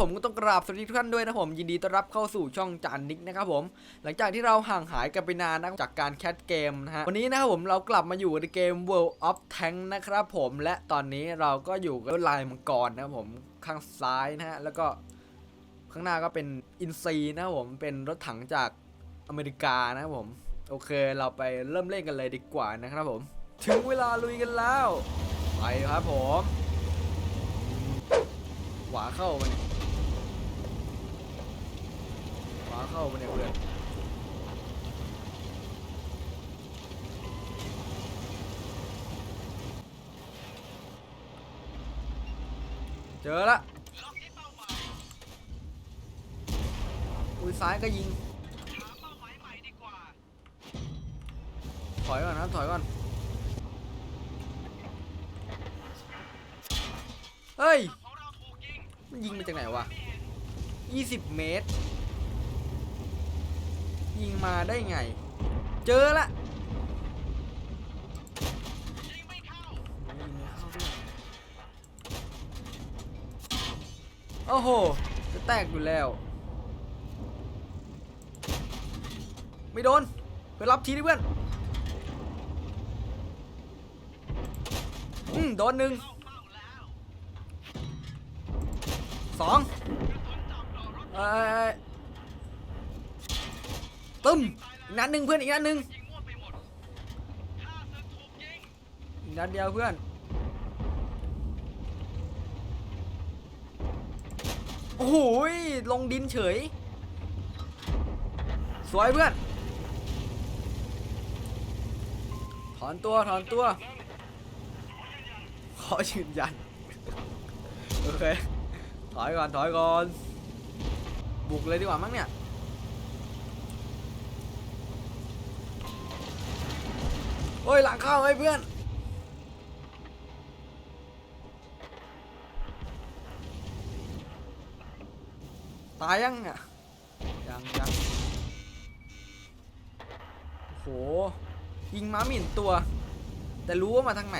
ผมก็ต้องกราบสวัสดีทุกท่านด้วยนะผมยินดีต้อนรับเข้าสู่ช่องจานนิกนะครับผมหลังจากที่เราห่างหายกันไปนานนะจากการแคสเกมนะฮะวันนี้นะครับผมเรากลับมาอยู่ในเกม World of Tank นะครับผมและตอนนี้เราก็อยู่กับลายมังกรนะครับผมข้างซ้ายนะฮะแล้วก็ข้างหน้าก็เป็นอินซีนะครับผมเป็นรถถังจากอเมริกานะครับผมโอเคเราไปเริ่มเล่นกันเลยดีกว่านะครับผม ถึงเวลาลุยกันแล้วไปครับผมขวาเข้ามัน ขวา เข้าไปเนี่ยเพื่อนเจอละอุ้ยซ้ายก็ยิงถอยก่อนนะถอยก่อน เฮ้ย มันยิงมาจากไหนวะ 20 เมตร ยิงมาได้ไง เจอละโอ้โห จะแตกอยู่แล้ว ไม่โดน ไปรับทีดิเพื่อน อืม โดนหนึ่งสองเอ้ย ตึ้มอีกนัดหนึ่งเพื่อนอีกนัดหนึ่งอีกนัดเดียวเพื่อนโอ้โหลงดินเฉย สวยเพื่อน ถอนตัวถอนตัว ขอยืนยัน โอเค ถอยก่อน ถอยก่อน บุกเลยดีกว่ามั้งเนี่ย โอ้ยหลังเข้าไอ้เพื่อนตายยังอะยังยังโหยิงม้าหมิ่นตัว แต่รู้ว่ามาทางไหน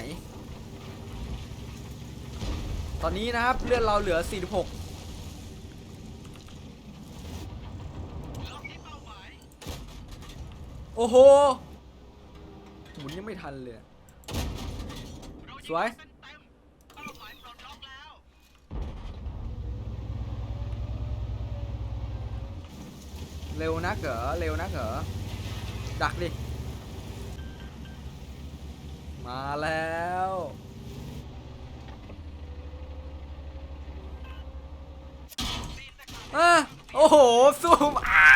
ตอนนี้นะครับเลือดเราเหลือ 46โอ้โห หมุนยังไม่ทันเลย สวย เร็วนักเหรอ เร็วนักเหรอ ดักดิ มาแล้วอะโอ้โหซูมอ้า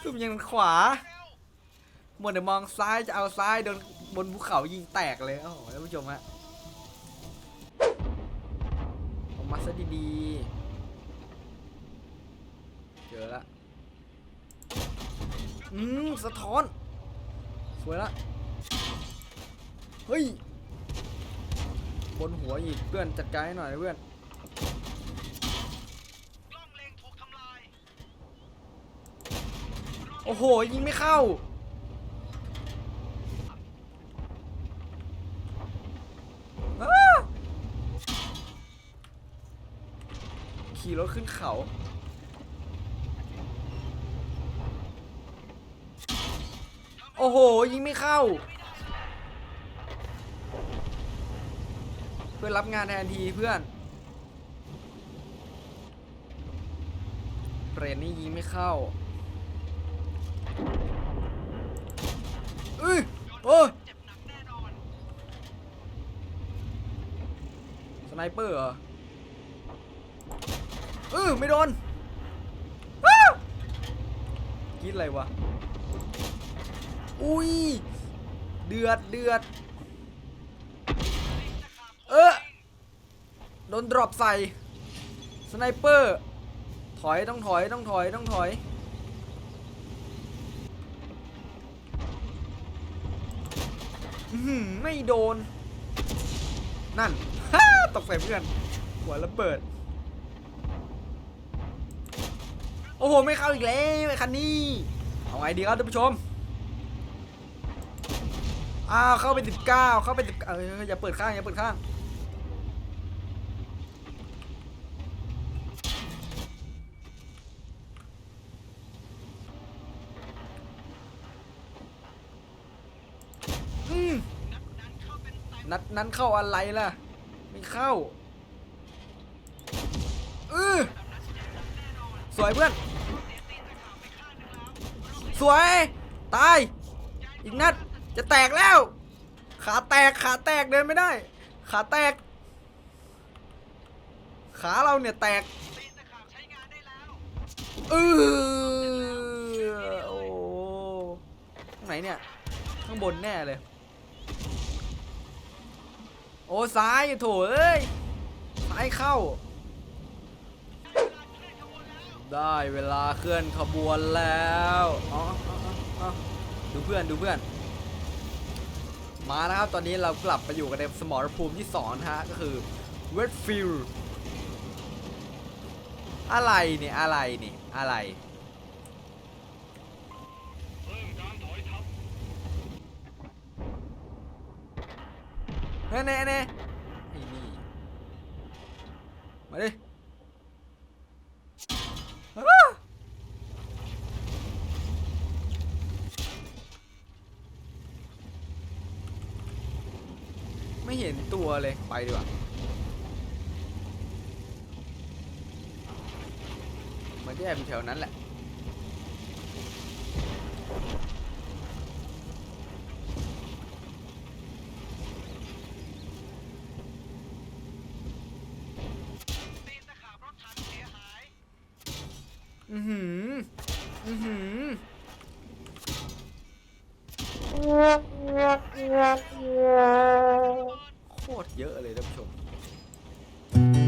ซูมยังขวา หมดแต่มองซ้ายจะเอาซ้ายโดนบนภูเขายิงแตกเลย โอ้โหท่านผู้ชมฮะออกมาซะดีๆ เจอละ อืม สะท้อน สวยละ เฮ้ย บนหัวอีกเพื่อนจัดการให้หน่อยนะเพื่อนโอ้โห ยิงไม่เข้า อ้า ขี่รถขึ้นเขา โอ้โห ยิงไม่เข้า เพื่อนรับงานแทนทีเพื่อนเรนนี่ยิงไม่เข้าเอ้ยโอ้ยสไนเปอร์เหรอ ออไม่โดนอ้าวกรีดอะไรวะ อุ้ย เดือดเดือด เออโดนดรอปใส่ สไนเปอร์ ถอยต้องถอยต้องถอยต้องถอยอื้อหือไม่โดน นั่นฮ่าตกใส่เพื่อน หัวระเบิด โอ้โห ไม่เข้าอีกแล้วคันนี้ เอาไงดีครับท่านผู้ชม อ้าว เข้าไปสิบเก้าเข้าไปสิบเอออย่าเปิดข้าง อย่าเปิดข้างนัดนั้นเข้าอะไรล่ะ ไม่เข้าเออสวยเพื่อน สวย ตาย อีกนัด จะแตกแล้ว ขาแตก ขาแตกเดินไม่ได้ ขาแตก ขาเราเนี่ยแตกเออโอ้ตรงไหนเนี่ย ข้างบนแน่เลย โอ้ซ้ายโถเอ้ยซ้ายเข้า ได้เวลาเคลื่อนขบวนแล้วอ๋ออ๋ออ๋อดูเพื่อนดูเพื่อน มานะครับตอนนี้เรากลับไปอยู่กันในสมรภูมิที่สองฮะก็คือเวสฟิลอะไรเนี่ยอะไรเนี่ยอะไรเน่เน่เน่ไอ้นี่มาดิอ้าไม่เห็นตัวเลย ไปดีกว่า มันจะแอบอยู่แถวนั้นแหละอือหือ อือหือ โคตรเยอะเลยท่านผู้ชม